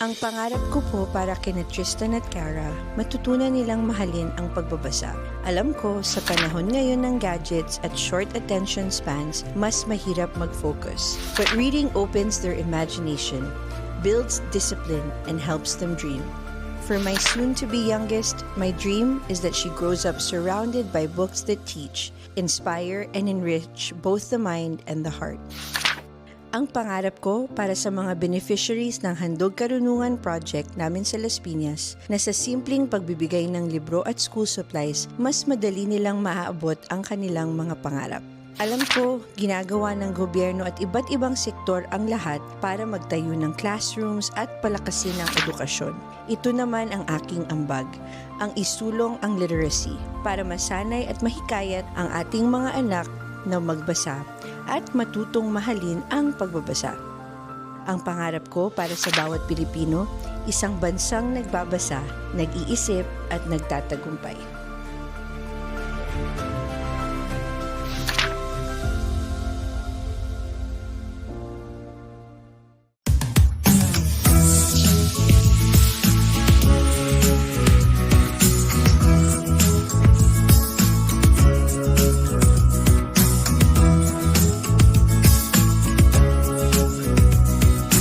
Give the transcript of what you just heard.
Ang pangarap ko po para kina Tristan at Cara, matutunan nilang mahalin ang pagbabasa. Alam ko, sa panahon ngayon ng gadgets at short attention spans, mas mahirap mag-focus. But reading opens their imagination, builds discipline, and helps them dream. For my soon-to-be youngest, my dream is that she grows up surrounded by books that teach, inspire, and enrich both the mind and the heart. Ang pangarap ko para sa mga beneficiaries ng Handog Karunungan Project namin sa Las Piñas na sa simpleng pagbibigay ng libro at school supplies, mas madali nilang maaabot ang kanilang mga pangarap. Alam ko, ginagawa ng gobyerno at iba't ibang sektor ang lahat para magtayo ng classrooms at palakasin ang edukasyon. Ito naman ang aking ambag, ang isulong ang literacy para masanay at mahikayat ang ating mga anak na magbasa at matutong mahalin ang pagbabasa. Ang pangarap ko para sa bawat Pilipino, isang bansang nagbabasa, nag-iisip at nagtatagumpay.